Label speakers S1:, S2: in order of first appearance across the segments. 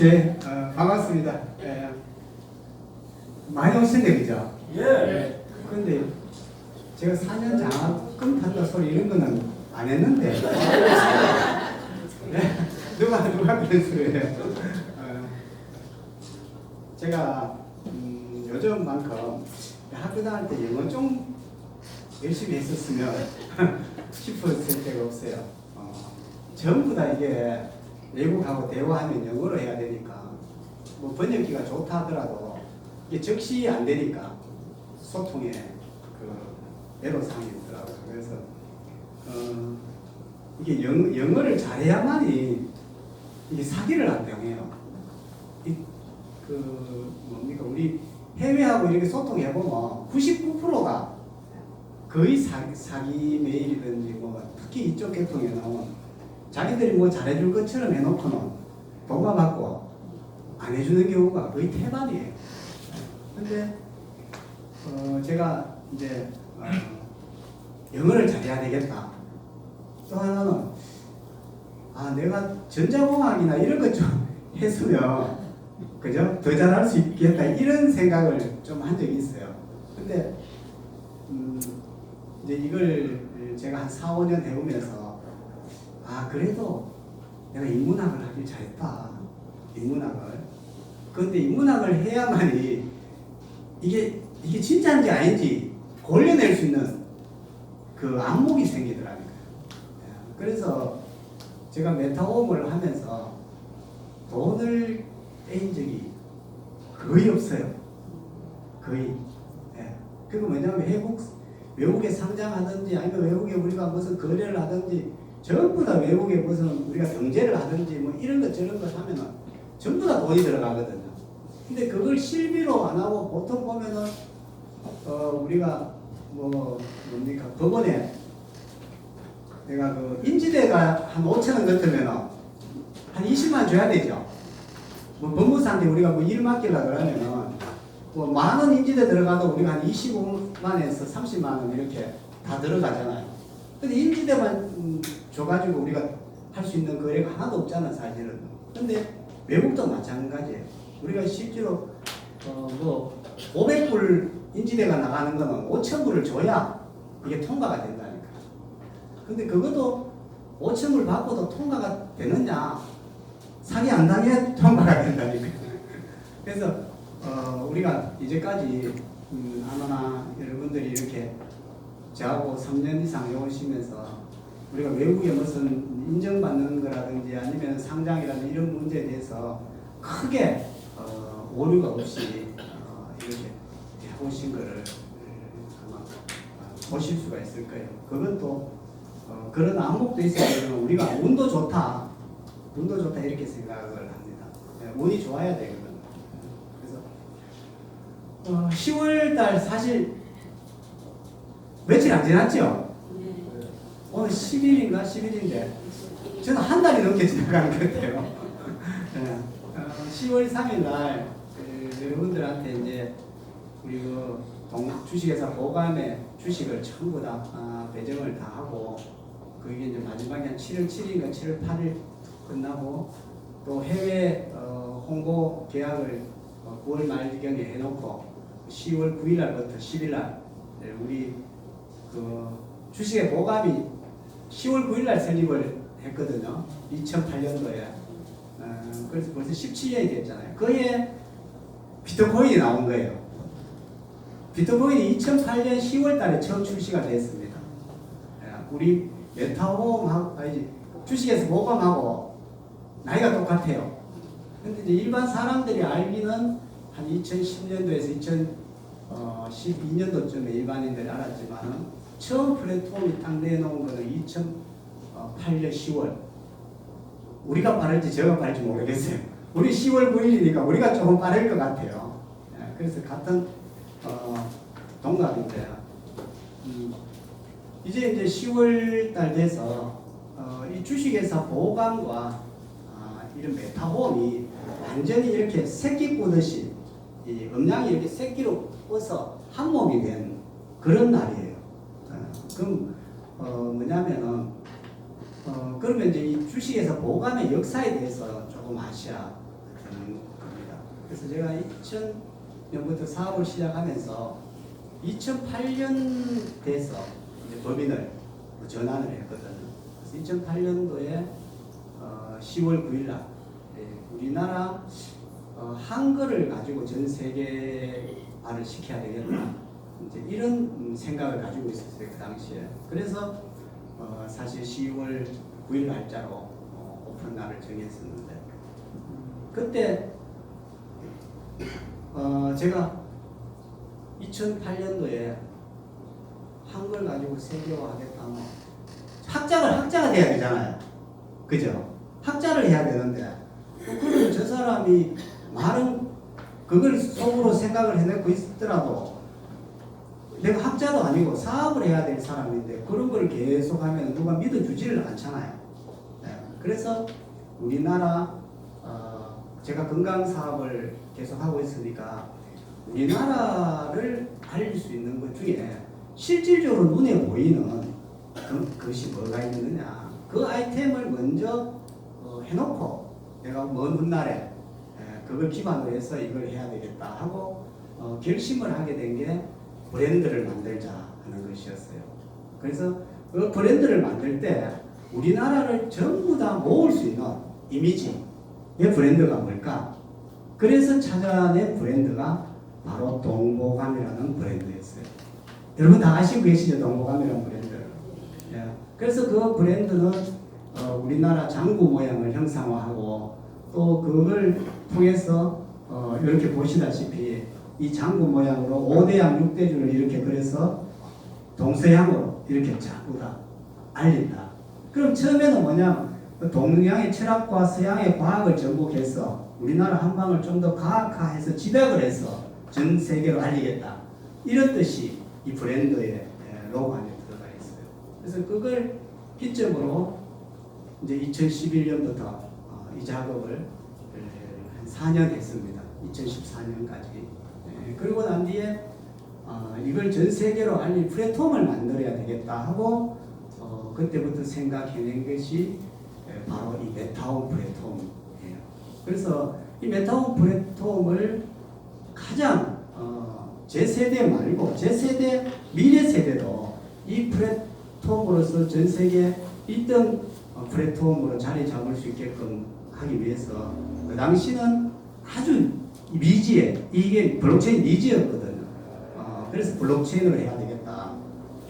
S1: 제 어, 반갑습니다. 예. 많이 오셨네 그죠?
S2: 예.
S1: 근데 제가 4년 장학금 탄다 소리 이런 거는 안 했는데 네, 누가 누가 그런 소리예요? 어, 제가 음, 요즘만큼 학교 다닐 때 영어 좀 열심히 했었으면 싶었을 때가 없어요. 어, 전부 다 이게 외국하고 대화하면 영어로 해야 되니까 뭐 번역기가 좋다 하더라도 이게 적시 안 되니까 소통에 그 애로사항이 있더라고요. 그래서 어, 이게 영, 영어를 잘해야만이 이게 사기를 안 당해요. 이, 그 뭡니까 우리 해외하고 이렇게 소통해 보면 99%가 거의 사기, 사기 메일이든지 뭐 특히 이쪽 계통에는 자기들이 뭐 잘해줄 것처럼 해놓고는 돈만 받고 안 해주는 경우가 거의 태반이에요. 근데 어, 제가 이제 어, 영어를 잘해야 되겠다. 또 하나는 아 내가 전자공학이나 이런 것 좀 했으면 그죠 더 잘할 수 있겠다 이런 생각을 좀 한 적이 있어요. 근데 음, 이제 이걸 제가 한 4, 5년 해보면서 아 그래도 내가 인문학을 하길 잘했다 인문학을 그런데 인문학을 해야만이 이게 이게 진짜인지 아닌지 골려낼 수 있는 그 안목이 생기더라고요. 예, 그래서 제가 메타홈을 하면서 돈을 떼인 적이 거의 없어요. 거의. 예. 그리고 뭐냐면 외국 외국에 상장하든지 아니면 외국에 우리가 무슨 거래를 하든지 전부 다 외국에 무슨 우리가 경제를 하든지 뭐 이런 것 저런 것 하면은 전부 다 돈이 들어가거든요. 근데 그걸 실비로 안 하고 보통 보면은 어 우리가 뭐 뭡니까 법원에 내가 그 인지대가 한 5천 원 같으면은 한 20만 줘야 되죠. 뭐 법무사인데 우리가 뭐 일 맡기려 그러면은 뭐 만 원 인지대 들어가도 우리가 한 25만에서 30만 원 이렇게 다 들어가잖아요. 근데 인지대만 음, 줘가지고 우리가 할 수 있는 거래가 하나도 없잖아 사실은. 근데 외국도 마찬가지예요. 우리가 실제로 어뭐 500불 인지대가 나가는 거는 5천 불을 줘야 이게 통과가 된다니까. 근데 그것도 5천 불 받고도 통과가 되느냐? 사기 안 당해 통과가 된다니까. 그래서 어, 우리가 이제까지 음, 아마나 여러분들이 이렇게 저하고 3년 이상 해오시면서 우리가 외국에 무슨 인정받는 거라든지 아니면 상장이라든지 이런 문제에 대해서 크게 어, 오류가 없이 어, 이렇게 해오신 거를 음, 아마 어, 보실 수가 있을 거예요. 그것도 어, 그런 안목도 있어야 우리가 운도 좋다, 운도 좋다 이렇게 생각을 합니다. 예, 운이 좋아야 되거든. 그래서 어, 10월 달 사실 며칠 안 지났죠? 오늘 10일인가 10일인데 저는 한 달이 넘게 지나가는 것 같아요. 예, 어, 10월 3일 날 그, 여러분들한테 이제 우리 그 동, 주식회사 보감에 주식을 전부 다 아, 배정을 다 하고 그게 이제 마지막에 한 7월 7일인가 7월 8일 끝나고 또 해외 어, 홍보 계약을 어, 9월 말경에 해놓고 10월 9일 날부터 10일 날 네, 우리 그 주식의 보감이 10월 9일 날 설립을 했거든요. 2008년도에. 어, 그래서 벌써 17년이 됐잖아요. 그에 비트코인이 나온 거예요. 비트코인이 2008년 10월 달에 처음 출시가 됐습니다. 예, 우리 아니, 주식에서 보감하고 나이가 똑같아요. 근데 이제 일반 사람들이 알기는 한 2010년도에서 2012년도쯤에 일반인들이 알았지만은 처음 플랫폼이 딱 내놓은 거는 2008년 10월. 우리가 빠를지 제가 빠를지 모르겠어요. 우리 10월 9일이니까 우리가 조금 빠를 것 같아요. 예, 그래서 같은 어, 동갑인데 음, 이제 이제 10월 달 돼서 어, 이 주식회사 보감과 아, 이런 메타홈이 완전히 이렇게 새끼 꾸듯이 이 음량이 이렇게 새끼로 뻗어 한 몸이 된 그런 날이에요. 어, 그럼 어, 뭐냐면은 어, 그러면 이제 이 주식에서 보감의 역사에 대해서 조금 아셔야 되는 겁니다. 그래서 제가 2000년부터 사업을 시작하면서 2008년 돼서 이제 법인을 전환을 했거든요. 그래서 2008년도에 어, 10월 9일 날 예, 우리나라 어, 한글을 가지고 전 세계화를 시켜야 되겠다. 이제 이런 음, 생각을 가지고 있었어요 그 당시에. 그래서 어, 사실 10월 9일 날짜로 어, 오픈 날을 정했었는데 그때 어, 제가 2008년도에 한글 가지고 세계화하겠다 뭐 학자를 학자가 돼야 되잖아요. 그죠? 학자를 해야 되는데 그러면 저 사람이 말은 그걸 속으로 생각을 해내고 있더라도 내가 학자도 아니고 사업을 해야 될 사람인데 그런 걸 계속 하면 누가 믿어주지를 않잖아요. 네. 그래서 우리나라 어, 제가 건강 사업을 계속 하고 있으니까 우리나라를 알릴 수 있는 것 중에 실질적으로 눈에 보이는 그, 그것이 뭐가 있느냐 그 아이템을 먼저 어, 해놓고 내가 먼 훗날에 에, 그걸 기반으로 해서 이걸 해야 되겠다 하고 어, 결심을 하게 된게 브랜드를 만들자 하는 것이었어요. 그래서 그 브랜드를 만들 때 우리나라를 전부 다 모을 수 있는 이미지의 브랜드가 뭘까? 그래서 찾아낸 브랜드가 바로 동보감이라는 브랜드였어요. 여러분 다 아시고 계시죠? 동보감이라는 브랜드. 예. 그래서 그 브랜드는 어, 우리나라 장구 모양을 형상화하고 또 그걸 통해서 어, 이렇게 보시다시피 이 장구 모양으로 5대양 6대줄을 이렇게 그래서 동서양으로 이렇게 자꾸 다 알린다. 그럼 처음에는 뭐냐? 그 동양의 철학과 서양의 과학을 접목해서 우리나라 한방을 좀 더 과학화해서 집약을 해서 전 세계로 알리겠다. 이런 뜻이 이 브랜드의 에, 로고 안에 들어가 있어요. 그래서 그걸 기점으로 이제 2011년부터 어, 이 작업을 에, 한 4년 했습니다. 2014년까지. 그리고 난 뒤에 어, 이걸 전 세계로 알릴 플랫폼을 만들어야 되겠다 하고 어, 그때부터 생각해낸 것이 에, 바로 이 메타홈 플랫폼이에요. 그래서 이 메타홈 플랫폼을 가장 어, 제 세대 말고 제 세대 미래 세대도 이 플랫폼으로서 전 세계 1등 어, 플랫폼으로 자리 잡을 수 있게끔 하기 위해서 그 당시는 아주 미지에 이게 블록체인 미지였거든요. 어, 그래서 블록체인으로 해야 되겠다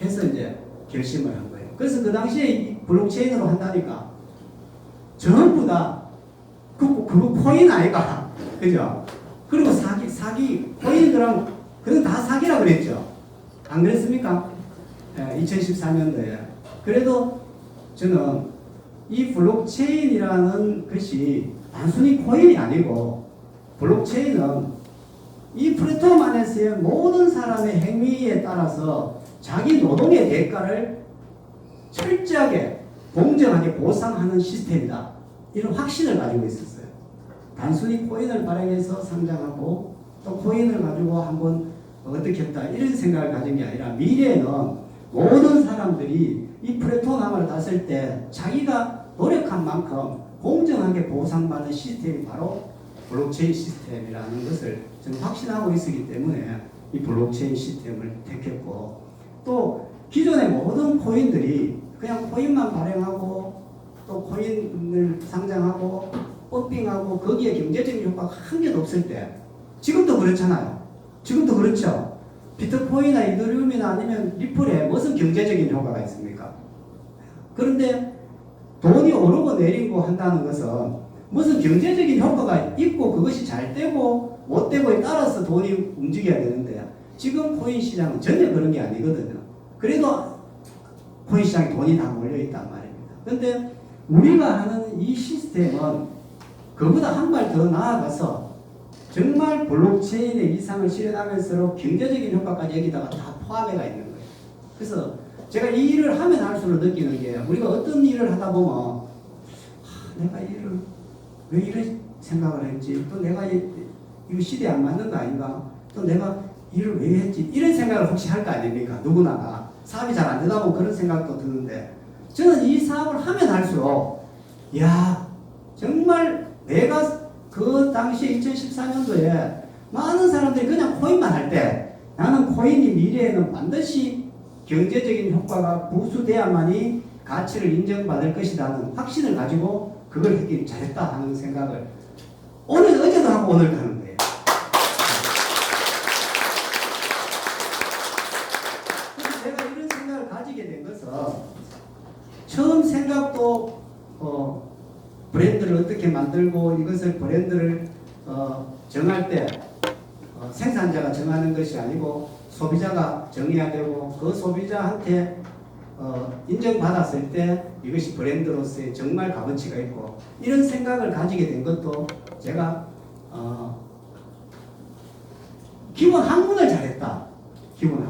S1: 해서 이제 결심을 한 거예요. 그래서 그 당시에 이 블록체인으로 한다니까 전부 다 그, 그거 코인 아이가 그죠? 그리고 사기 사기 코인들은 그건 다 사기라 그랬죠. 안 그랬습니까? 예, 2014년도에 그래도 저는 이 블록체인이라는 것이 단순히 코인이 아니고 블록체인은 이 플랫폼 안에서의 모든 사람의 행위에 따라서 자기 노동의 대가를 철저하게 공정하게 보상하는 시스템이다. 이런 확신을 가지고 있었어요. 단순히 코인을 발행해서 상장하고 또 코인을 가지고 한번 어떻게 했다 이런 생각을 가진 게 아니라 미래에는 모든 사람들이 이 플랫폼 하나를 땄을 때 자기가 노력한 만큼 공정하게 보상받는 시스템이 바로 블록체인 시스템이라는 것을 저는 확신하고 있었기 때문에 이 블록체인 시스템을 택했고 또 기존의 모든 코인들이 그냥 코인만 발행하고 또 코인을 상장하고 펌핑하고 거기에 경제적인 효과가 한 개도 없을 때 지금도 그렇잖아요. 지금도 그렇죠. 비트코인이나 이더리움이나 아니면 리플에 무슨 경제적인 효과가 있습니까? 그런데 돈이 오르고 내리고 한다는 것은 무슨 경제적인 효과가 있고 그것이 잘 되고 못 되고에 따라서 돈이 움직여야 되는데 지금 코인 시장은 전혀 그런 게 아니거든요. 그래도 코인 시장에 돈이 다 몰려 있단 말입니다. 근데 우리가 하는 이 시스템은 그보다 한 발 더 나아가서 정말 블록체인의 이상을 실현하면서 경제적인 효과까지 여기다가 다 포함해가 있는 거예요. 그래서 제가 이 일을 하면 할수록 느끼는 게 우리가 어떤 일을 하다 보면 하, 내가 이 일을 왜 이런 생각을 했지? 또 내가 이, 이 시대에 안 맞는 거 아닌가? 또 내가 일을 왜 했지? 이런 생각을 혹시 할 거 아닙니까? 누구나가 사업이 잘 안 되다 보면 그런 생각도 드는데 저는 이 사업을 하면 할수록 야 정말 내가 그 당시 2014년도에 많은 사람들이 그냥 코인만 할 때 나는 코인이 미래에는 반드시 경제적인 효과가 부수돼야만이 가치를 인정받을 것이라는 확신을 가지고 그걸 했기 잘했다 하는 생각을 오늘 어제도 하고 오늘도 하는 거예요. 제가 이런 생각을 가지게 된 것은 처음 생각도 어, 브랜드를 어떻게 만들고 이것을 브랜드를 어, 정할 때 어, 생산자가 정하는 것이 아니고 소비자가 정해야 되고 그 소비자한테 어, 인정받았을 때 이것이 브랜드로서의 정말 값어치가 있고 이런 생각을 가지게 된 것도 제가 어, 기본 학문을 잘했다. 기본 학문.